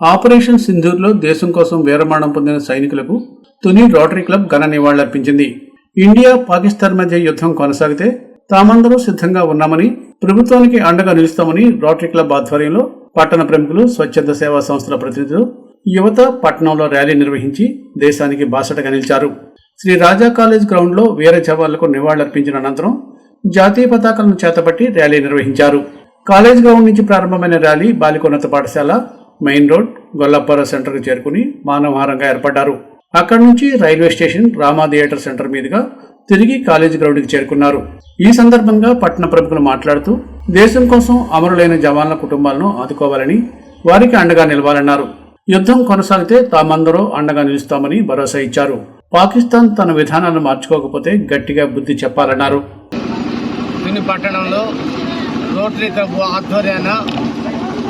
Operation సింధూర్లో దేశం కోసం వీరమరణం పొందిన సైనికులకు తుని రోటరీ క్లబ్ ఘన నివాళులర్పించింది. ఇండియా పాకిస్తాన్ మధ్య యుద్ధం కొనసాగితే తామందరూ సిద్ధంగా ఉన్నామని ప్రభుత్వానికి అండగా నిలుస్తామని రోటరీ క్లబ్ ఆధ్వర్యంలో పట్టణ ప్రముఖులు స్వచ్ఛంద సేవా సంస్థల ప్రతినిధులు యువత పట్టణంలో ర్యాలీ నిర్వహించి దేశానికి బాసటగా నిలిచారు. శ్రీ రాజా కాలేజ్ గ్రౌండ్లో వీర జవాన్లకు నివాళులర్పించిన అనంతరం జాతీయ పతాకాలను చేతపట్టి ర్యాలీ నిర్వహించారు. కాలేజ్ గ్రౌండ్ నుంచి ప్రారంభమైన ర్యాలీ బాలికోన్నత పాఠశాల మెయిన్ రోడ్ గొల్లప్పర సెంటర్కు చేరుకుని మానవహారంగా ఏర్పడ్డారు. అక్కడి నుంచి railway station Rama theatre centre మీదుగా తిరిగి కాలేజీ గ్రౌండ్కి చేరుకున్నారు. ఈ సందర్భంగా పట్టణ ప్రముఖులు మాట్లాడుతూ దేశం కోసం అమరులైన జవాన్ల కుటుంబాలను ఆదుకోవాలని వారికి అండగా నిలవాలన్నారు. యుద్ధం కొనసాగితే తామందరూ అండగా నిలుస్తామని భరోసా ఇచ్చారు. పాకిస్తాన్ తన విధానాలను మార్చుకోకపోతే గట్టిగా బుద్ధి చెప్పాలన్నారు. పట్టణంలో రోటరీ క్లబ్ ఆధ్వర్యాన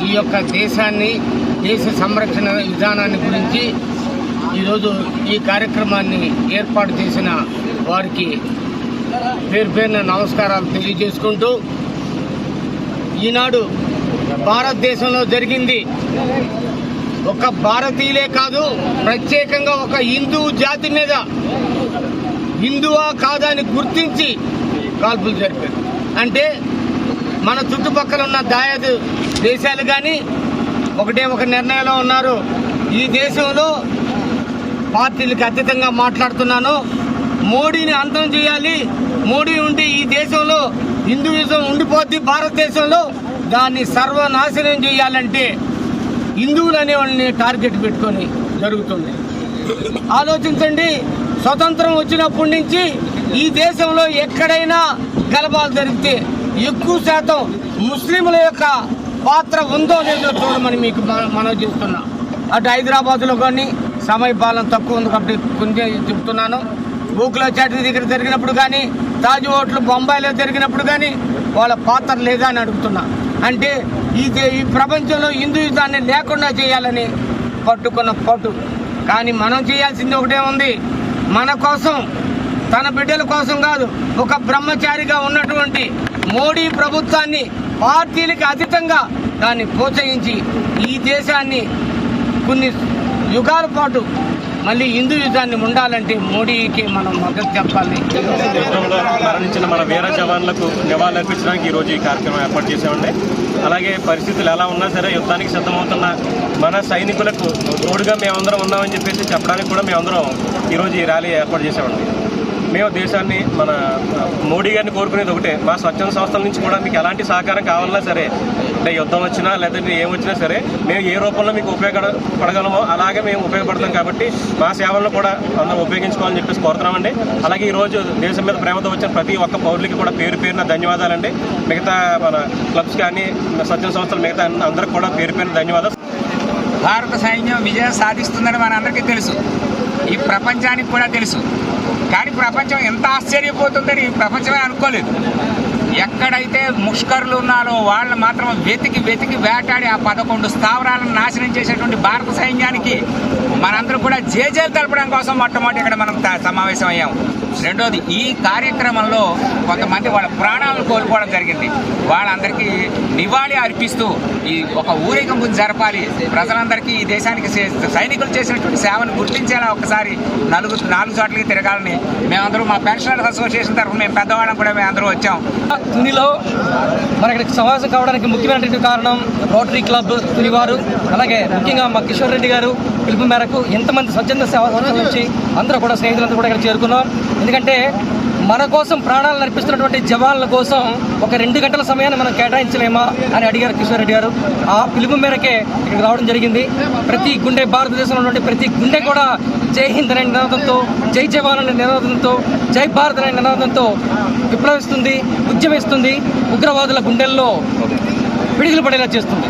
ఈ యొక్క దేశాన్ని దేశ సంరక్షణ విధానాన్ని గురించి ఈరోజు ఈ కార్యక్రమాన్ని ఏర్పాటు చేసిన వారికి పేరు పేరున నమస్కారాలు తెలియజేసుకుంటూ ఈనాడు భారతదేశంలో జరిగింది ఒక భారతీయులే కాదు ప్రత్యేకంగా ఒక హిందూ జాతి మీద హిందువా కాదా అని గుర్తించి కాల్పులు జరిపారు. అంటే మన చుట్టుపక్కల ఉన్న దాయాదు దేశాలు కానీ ఒకటే ఒక నిర్ణయంలో ఉన్నారు. ఈ దేశంలో పార్టీలకు అతీతంగా మాట్లాడుతున్నాను. మోడీని అంతం చేయాలి. మోడీ ఉంటే ఈ దేశంలో హిందూయిజం ఉండిపోద్ది. భారతదేశంలో దాన్ని సర్వనాశనం చేయాలంటే హిందువులు అనే వాళ్ళని టార్గెట్ పెట్టుకొని జరుగుతుంది. ఆలోచించండి. స్వతంత్రం వచ్చినప్పటి నుంచి ఈ దేశంలో ఎక్కడైనా గలభాలు జరిగితే ఎక్కువ శాతం ముస్లింల యొక్క పాత్ర ఉందో లేదో చూడమని మీకు మనం మనవి చేస్తున్నా. అటు హైదరాబాద్లో కానీ సమయపాలన తక్కువ ఉంది కాబట్టి కొంచెం చెప్తున్నాను. గోకుల చాటి దగ్గర జరిగినప్పుడు కానీ తాజ్ హోటల్ బొంబాయిలో జరిగినప్పుడు కానీ వాళ్ళ పాత్ర లేదా అని అడుగుతున్నా. అంటే ఇది ఈ ప్రపంచంలో హిందూయిజాన్ని లేకుండా చేయాలని పట్టుకున్న పట్టు కానీ మనం చేయాల్సింది ఒకటే ఉంది. మన కోసం తన బిడ్డల కోసం కాదు ఒక బ్రహ్మచారిగా ఉన్నటువంటి మోడీ ప్రభుత్వాన్ని పార్టీలకు అతీతంగా దాన్ని ప్రోత్సహించి ఈ దేశాన్ని కొన్ని యుగాల పాటు మళ్ళీ హిందూయిజాన్ని ఉండాలంటే మోడీకి మనం మద్దతు చెప్పాలి. యుద్ధంలో మరణించిన మన వీర జవాన్లకు నివాళులర్పించడానికి ఈరోజు ఈ కార్యక్రమం ఏర్పాటు చేసామండి అలాగే పరిస్థితులు ఎలా ఉన్నా సరే యుద్ధానికి సిద్ధమవుతున్న మన సైనికులకు తోడుగా మేమందరం ఉన్నామని చెప్పేసి చెప్పడానికి కూడా మేమందరం ఈరోజు ఈ ర్యాలీ ఏర్పాటు చేసామండి మేము దేశాన్ని మన మోడీ గారిని కోరుకునేది ఒకటే. మా స్వచ్ఛంద సంస్థల నుంచి కూడా మీకు ఎలాంటి సహకారం కావాలన్నా సరే అంటే యుద్ధం వచ్చినా లేదంటే ఏమొచ్చినా సరే మేము ఏ రూపంలో మీకు ఉపయోగపడగలమో అలాగే మేము ఉపయోగపడతాం కాబట్టి మా సేవలను కూడా అందరం ఉపయోగించుకోవాలని చెప్పేసి కోరుతున్నామండి. అలాగే ఈరోజు దేశం మీద ప్రేమతో వచ్చిన ప్రతి ఒక్క పౌరులకి కూడా పేరు పేరున ధన్యవాదాలండి. మిగతా మన క్లబ్స్ కానీ స్వచ్ఛంద సంస్థలు మిగతా అందరికి కూడా పేరు పేరున ధన్యవాదాలు. భారత సైన్యం విజయం సాధిస్తుందని మనందరికీ తెలుసు. ఈ ప్రపంచానికి కూడా తెలుసు. కానీ ప్రపంచం ఎంత ఆశ్చర్యపోతుందని ప్రపంచమే అనుకోలేదు. ఎక్కడైతే ముష్కరులు ఉన్నారో వాళ్ళని మాత్రం వెతికి వెతికి వేటాడి ఆ పదకొండు స్థావరాలను నాశనం చేసేటువంటి భారత సైన్యానికి మనందరూ కూడా జేజేలు తెలపడం కోసం మొట్టమొదటి ఇక్కడ మనం త- సమావేశం అయ్యాము రెండోది ఈ కార్యక్రమంలో కొంతమంది వాళ్ళ ప్రాణాలను కోల్పోవడం జరిగింది. వాళ్ళందరికీ నివాళి అర్పిస్తూ ఈ ఒక ఊరేగింపు జరపాలి. ప్రజలందరికీ ఈ దేశానికి సైనికులు చేసినటువంటి సేవను గుర్తించేలా ఒకసారి నలుగు నాలుగు చోట్లకి తిరగాలని మేమందరూ మా పెన్షనర్స్ అసోసియేషన్ తరఫున మేము పెద్దవాళ్ళం కూడా మేము అందరూ వచ్చాం. తునిలో మన ఇక్కడికి సమావేశం కావడానికి ముఖ్యమైనటువంటి కారణం రోటరీ క్లబ్ తుని వారు అలాగే ముఖ్యంగా మా కిషోర్ రెడ్డి గారు పిలుపు మేరకు ఎంతమంది స్వచ్ఛంద సేవ సంస్థల నుంచి అందరూ కూడా స్నేహితులందరూ కూడా ఇక్కడ చేరుకున్నాం. ఎందుకంటే మన కోసం ప్రాణాలు నడిపిస్తున్నటువంటి జవాన్ల కోసం ఒక రెండు గంటల సమయాన్ని మనం కేటాయించలేమా అని అడిగారు కిషోర్ రెడ్డి గారు. ఆ పిలుపు మేరకే ఇక్కడికి రావడం జరిగింది. ప్రతి గుండె భారతదేశంలో ఉన్నటువంటి ప్రతి గుండె కూడా జై హింద్ అనే నినాదంతో జై జవాన్ అనే నినాదంతో జై భారత్ అనే నినాదంతో విప్లవిస్తుంది ఉద్యమిస్తుంది ఉగ్రవాదుల గుండెల్లో పిడుగులు పడేలా చేస్తుంది.